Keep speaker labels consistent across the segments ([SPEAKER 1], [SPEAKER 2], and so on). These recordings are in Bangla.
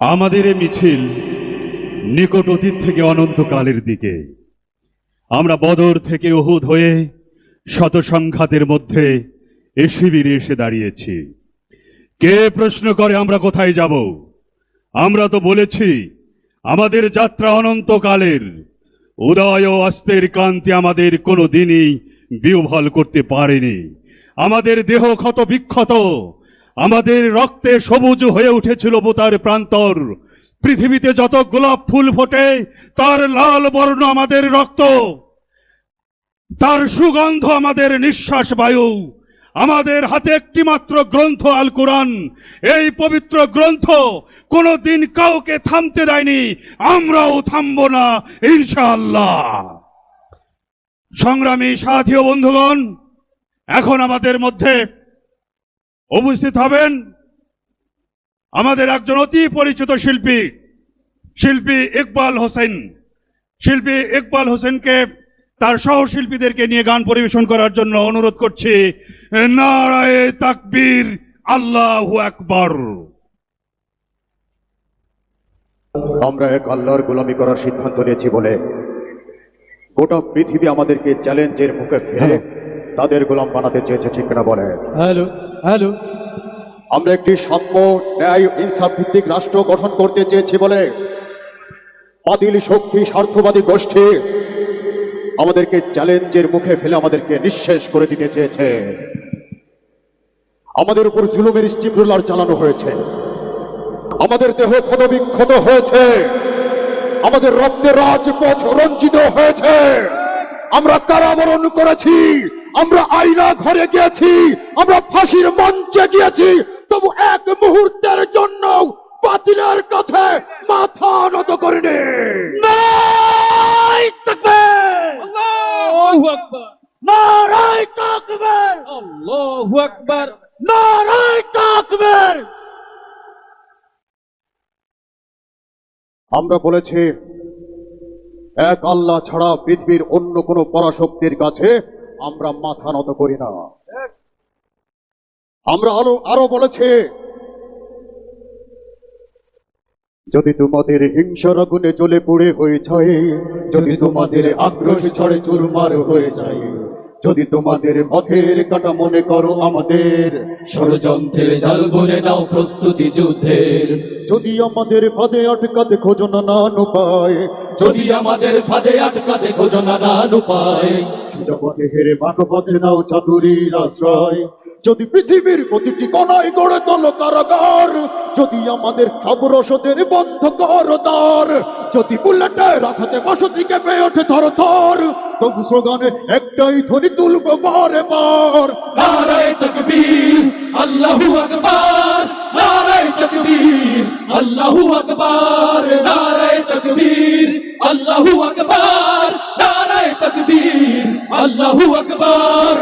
[SPEAKER 1] আমাদের এ মিছিল নিকট অতীত থেকে অনন্তকালের দিকে। আমরা বদর থেকে ওহুদ হয়ে শত সংঘাতের মধ্যে এ শিবিরে এসে দাঁড়িয়েছি। কে প্রশ্ন করে আমরা কোথায় যাব? আমরা তো বলেছি, আমাদের যাত্রা অনন্তকালের। উদয় ও অস্তের ক্লান্তি আমাদের কোনো দিনই বিহ্বল করতে পারেনি। আমাদের দেহ ক্ষত বিক্ষত। আমাদের রক্তে সবুজ হয়ে উঠেছিল বোতার প্রান্তর। পৃথিবীতে যত গোলাপ ফুল ফোটে, তার লাল বর্ণ আমাদের রক্ত। তার সুগন্ধ আমাদের নিঃশ্বাস বায়ু। আমাদের হাতে একটি মাত্র গ্রন্থ আল কোরআন। এই পবিত্র গ্রন্থ কোনো দিন কাউকে থামতে দেয়নি। আমরাও থামবো না, ইনশাআল্লাহ। সংগ্রামী সাথী বন্ধুগণ, এখন আমাদের মধ্যে উপস্থিত হবেন আমাদের একজন অতি পরিচিত শিল্পী শিল্পী ইকবাল হোসেন। শিল্পী ইকবাল হোসেনকে তার সহশিল্পীদেরকে নিয়ে গান পরিবেশন করার জন্য অনুরোধ করছি নারায়ে তাকবীর আল্লাহু আকবার।
[SPEAKER 2] আমরা এক আল্লাহর গোলামি করার সিদ্ধান্ত নিয়েছি বলে গোটা পৃথিবী আমাদেরকে চ্যালেঞ্জের মুখে ফেলে তাদের গোলাম বানাতে চেয়েছে ঠিক না বলে
[SPEAKER 3] হ্যালো। হ্যালো।
[SPEAKER 2] আমরা একটি সাম্য ন্যায় ইনসাফ ভিত্তিক রাষ্ট্র গঠন করতে চেয়েছি বলে বাতিল শক্তি স্বার্থবাদী গোষ্ঠী আমাদেরকে চ্যালেঞ্জের মুখে ফেলে আমাদেরকে নিঃশেষ করে দিতে চেয়েছে। আমাদের উপর জুলুমের স্টিম রোলার চালানো হয়েছে। আমাদের দেহ ক্ষতবিক্ষত হয়েছে। আমাদের রক্তের রাজপথ রঞ্জিত হয়েছে। আমরা কারাবরণ করেছি। আমরা আইনা ঘরে গিয়েছি আমরা ফাঁসির মঞ্চে গিয়েছি তবু এক মুহূর্তের জন্য বাতিলের কাছে মাথা নত করিনি।
[SPEAKER 3] আল্লাহু
[SPEAKER 2] নারায় তাকবীর!
[SPEAKER 3] আল্লাহু আকবার।
[SPEAKER 2] নারায় তাকবীর! আমরা বলেছি এক আল্লাহ ছাড়া পৃথিবীর অন্য কোনো পরাশক্তির কাছে আমরা মাথা নত করি না। আমরা আরও আরও বলেছি, যদি তোমাদের হিংসার আগুনে চলে পুড়ে হয়ে যায়, যদি তোমাদের আক্রোশ ছড়ে চুরমার হয়ে যায়, যদি তোমাদের পথের কাটা মনে করো আমাদের,
[SPEAKER 4] ষড়যন্ত্রের জাল বলে নাও প্রস্তুতি যুদ্ধের।
[SPEAKER 2] যদি আমাদের পদে আটকাতে না নান উপায়
[SPEAKER 4] যদি আমাদের ফাঁদে আটকাতে খোঁজো না নান উপায়
[SPEAKER 2] সোজা পথে হেরে বাঁক পথে নাও চাতুরীর আশ্রয়। যদি পৃথিবীর প্রতিটি কণায় গড়ে তোলো কারাগার যদি আমাদের সব রসদের বন্ধ করো দ্বার যদি বুলেটে রাখাতে বসতি কেঁপে ওঠে থর থর তবু স্লোগানে একটাই ধ্বনি তুলবো বারে বার
[SPEAKER 4] নারায় তকবীর আল্লাহু আকবার। নারায় তকবীর আল্লাহু আকবার নারায় তকবীর আল্লাহু আকবার নারায় তকবীর আল্লাহু আকবার।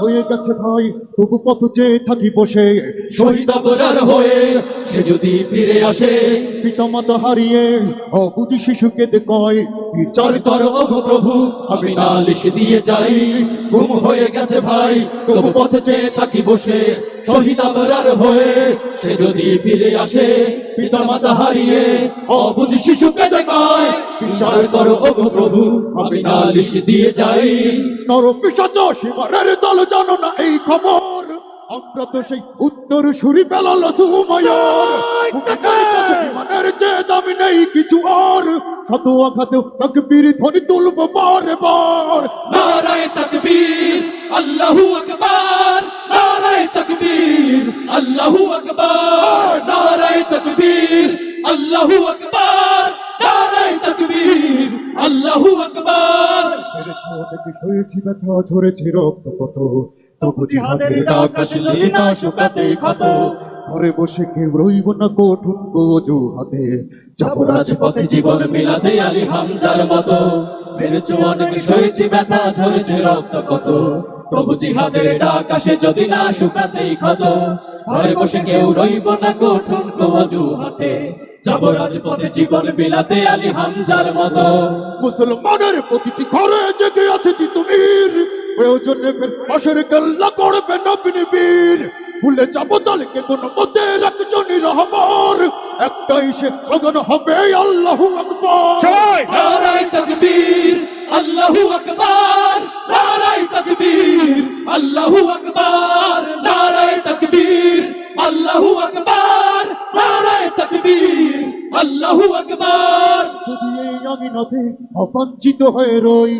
[SPEAKER 2] হয়ে গেছে ভাই তবু পথ চেয়ে থাকি বসে।
[SPEAKER 4] শহীদ অবরার হয়ে সে যদি ফিরে আসে
[SPEAKER 2] পিতামাতা হারিয়ে অবুঝি শিশুকে কয়
[SPEAKER 4] বিচার করো ওগো প্রভু, আমি নালিশ দিয়ে যাই। গুম হয়ে গেছে ভাই, তবু পথে চেয়ে থাকি বসে। শহীদ আবরার হয়ে, সে যদি ফিরে আসে পিতা মাতা হারিয়ে, অবুঝ শিশুকে দেখায়। বিচার করো ওগো প্রভু, আমি নালিশ দিয়ে যাই।
[SPEAKER 2] নর পিসাচ সীমারের দল জানো না এই খবর। সেই উত্তর সুরি পেলাল সুমায়ার যে দামি নেই কিছু আর। শত আঘাতেও তাকবীর ধ্বনি তুলব বারে বার।
[SPEAKER 4] নারায় তকবীর আল্লাহু আকবার। নারায় তকবীর আল্লাহু আকবার। নারায় তকবীর আল্লাহু আকবার। নারায় তকবীর আল্লাহু আকবার।
[SPEAKER 2] সয়েছি ব্যথা ঝরেছে রক্ত কত তবু জিহাদের
[SPEAKER 4] ডাক আসে না শুকাতে ক্ষত।
[SPEAKER 2] ঘরে বসে কেউ রইব না কঠুন গোজু হাতে
[SPEAKER 4] যাব রাজপথে জীবন মিলাতে আলী হামজার মতো। মেরেছ অনেক সয়েছি ব্যথা ঝরেছে রক্ত কত তবু জিহাদের ডাক আসে যদি না শুকাতেই ক্ষত। ঘরে বসে কেউ রইব না কঠুন কজু হাতে যাব রাজপথে জীবন বিলাতে আলী হামজার মতো।
[SPEAKER 2] মুসলমানের প্রতিটি ঘরে জেগে আছে তিতুমির প্রয়োজনে পাশের গল্লা করবে নবীন বীর। ভুলে যাব দলে কে কোন একজনই রহমান একটাই সে স্লোগান হবে আল্লাহু আকবার।
[SPEAKER 4] আল্লাহু আকবার, নারায় তকবীর, আল্লাহু আকবার, নারায় তকবীর, আল্লাহু আকবার, নারায় তকবীর, আল্লাহু আকবার।
[SPEAKER 2] যদি এই অগিনতে অবাঞ্ছিত হয়ে রই,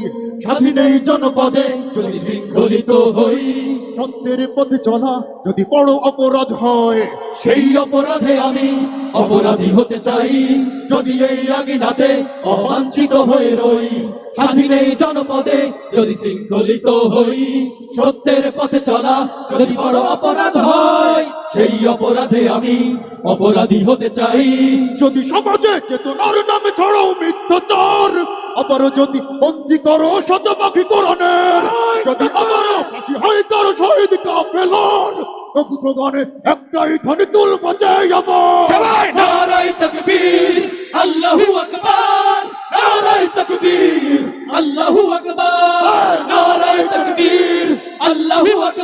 [SPEAKER 4] স্বাধীন এই জনপদে যদি শৃঙ্খলিত হই,
[SPEAKER 2] সত্যের পথে চলা যদি বড় অপরাধ হয়,
[SPEAKER 4] সেই অপরাধে আমি অপরাধী হতে চাই। যদি এই আগিনাতে অবাঞ্ছিত হয়ে রই, স্বাধীন এই জনপদে যদি শৃঙ্খলিত হই, সত্যের পথে চলা যদি বড় অপরাধ হয় সেই অপরাধে আমি অপরাধী হতে চাই।
[SPEAKER 2] যদি সমাজে চেতনার নামে ছড়াও মিথ্যাচার আবারও যদি বন্দি করো শতপাখি কোরআনের যদি আবারও ফাঁসি হয় কারও শহীদ কাফেলার তবু স্লোগানে একটাই ধ্বনি তুল বাজাই আমার।
[SPEAKER 4] নারায় তকবীর আল্লাহু আকবার নারায় তকবীর আল্লাহু আকবার নারায় তকবীর আল্লাহু আকবার।